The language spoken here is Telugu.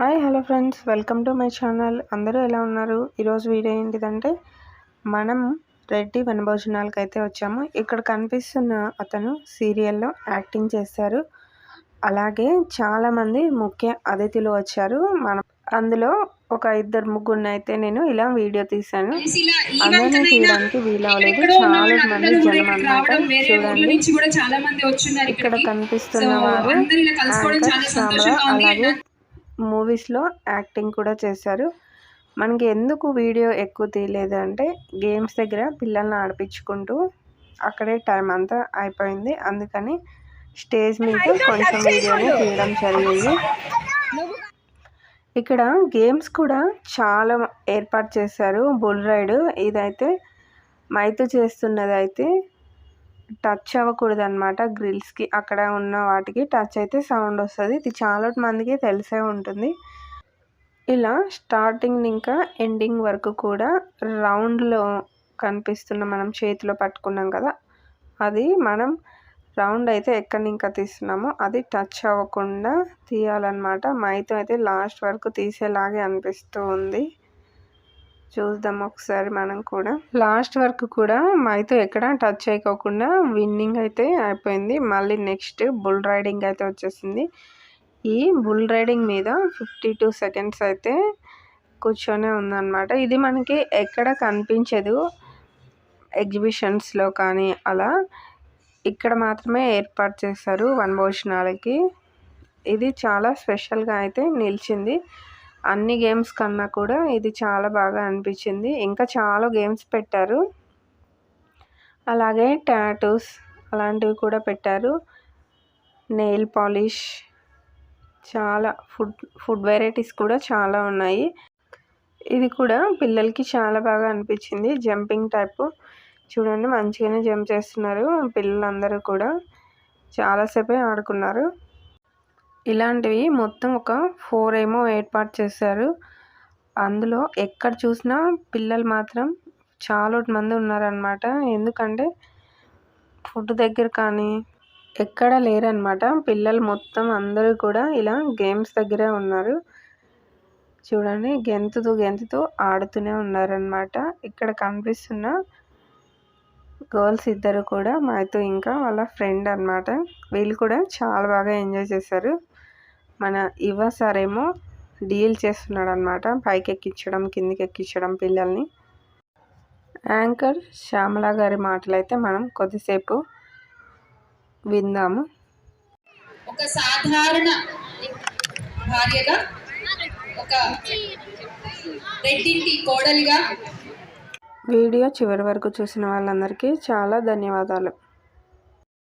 Hi hello friends. Welcome to my channel. అందరూ ఎలా ఉన్నారు? ఈరోజు వీడియో ఏంటిదంటే మనం రెడ్డి వనభోజనాలకు అయితే వచ్చాము. ఇక్కడ కనిపిస్తున్న అతను సీరియల్లో యాక్టింగ్ చేశారు అలాగే చాలామంది ముఖ్య అతిథులు వచ్చారు. మనం అందులో ఒక ఇద్దరు ముగ్గురిని అయితే నేను ఇలా వీడియో తీశాను. అందరినీ తీయడానికి వీలవలేదు. చాలా మంది జనం అన్నమాట. చూడండి. ఇక్కడ కనిపిస్తున్న వారు అలాగే మూవీస్లో యాక్టింగ్ కూడా చేశారు. మనకి ఎందుకు వీడియో ఎక్కువ తీయలేదు అంటే గేమ్స్ దగ్గర పిల్లల్ని ఆడిపించుకుంటూ అక్కడే టైం అంతా అయిపోయింది. అందుకని స్టేజ్ మీద కొంచెం వీడియోని తీయడం జరిగింది. ఇక్కడ గేమ్స్ కూడా చాలా ఏర్పాటు చేశారు బుల్ రైడ్. ఇదైతే మైతు చేస్తున్నది అయితే టచ్ అవ్వకూడదు అనమాట గ్రిల్స్కి. అక్కడ ఉన్న వాటికి టచ్ అయితే సౌండ్ వస్తుంది. ఇది చాలా మందికి తెలిసే ఉంటుంది. ఇలా స్టార్టింగ్ ఇంకా ఎండింగ్ వరకు కూడా రౌండ్లో కనిపిస్తున్న మనం చేతిలో పట్టుకున్నాం కదా అది మనం రౌండ్ అయితే ఎక్కడ ఇంకా తీస్తున్నామో అది టచ్ అవ్వకుండా తీయాలన్నమాట. మైతో అయితే లాస్ట్ వరకు తీసేలాగే అనిపిస్తూ ఉంది. చూద్దాం ఒకసారి మనం కూడా. లాస్ట్ వరకు కూడా మైతో ఎక్కడ టచ్ చేయకోకుండా విన్నింగ్ అయితే అయిపోయింది. మళ్ళీ నెక్స్ట్ బుల్ రైడింగ్ అయితే వచ్చేసింది. ఈ బుల్ రైడింగ్ మీద ఫిఫ్టీ టూ సెకండ్స్ అయితే కూర్చొనే ఉందన్నమాట. ఇది మనకి ఎక్కడ కనిపించదు ఎగ్జిబిషన్స్లో కానీ అలా. ఇక్కడ మాత్రమే ఏర్పాటు చేస్తారు వనభోజనాలకి. ఇది చాలా స్పెషల్గా అయితే నిలిచింది. అన్ని గేమ్స్ కన్నా కూడా ఇది చాలా బాగా అనిపించింది. ఇంకా చాలా గేమ్స్ పెట్టారు. అలాగే టాటూస్ అలాంటివి కూడా పెట్టారు. నెయిల్ పాలిష్ చాలా ఫుడ్ ఫుడ్ వెరైటీస్ కూడా చాలా ఉన్నాయి. ఇది కూడా పిల్లలకి చాలా బాగా అనిపించింది. Jumping type. చూడండి మంచిగానే జంప్ చేస్తున్నారు పిల్లలందరూ కూడా. చాలాసేపే ఆడుకున్నారు. ఇలాంటివి మొత్తం ఒక ఫోర్ ఏమో ఏర్పాటు చేశారు. అందులో ఎక్కడ చూసినా పిల్లలు మాత్రం చాలా మంది ఉన్నారనమాట ఎందుకంటే ఫుడ్ దగ్గర కానీ ఎక్కడ లేరనమాట పిల్లలు మొత్తం అందరూ కూడా ఇలా గేమ్స్ దగ్గరే ఉన్నారు. చూడండి గెంతుతూ గెంతుతూ ఆడుతూనే ఉన్నారనమాట ఇక్కడ కనిపిస్తున్న గర్ల్స్ ఇద్దరు కూడా మాతో ఇంకా వాళ్ళ ఫ్రెండ్ అనమాట వీళ్ళు కూడా చాలా బాగా ఎంజాయ్ చేశారు. మన యువ సార్ ఏమో డీల్ చేస్తున్నాడు అనమాట పైకి ఎక్కించడం కిందికి ఎక్కించడం పిల్లల్ని. యాంకర్ శ్యామల గారి మాటలైతే మనం కొద్దిసేపు విందాము. ఒక సాధారణ భార్యగా ఒక రెడ్డింటి కోడలిగా. వీడియో చివరి వరకు చూసిన వాళ్ళందరికీ చాలా ధన్యవాదాలు.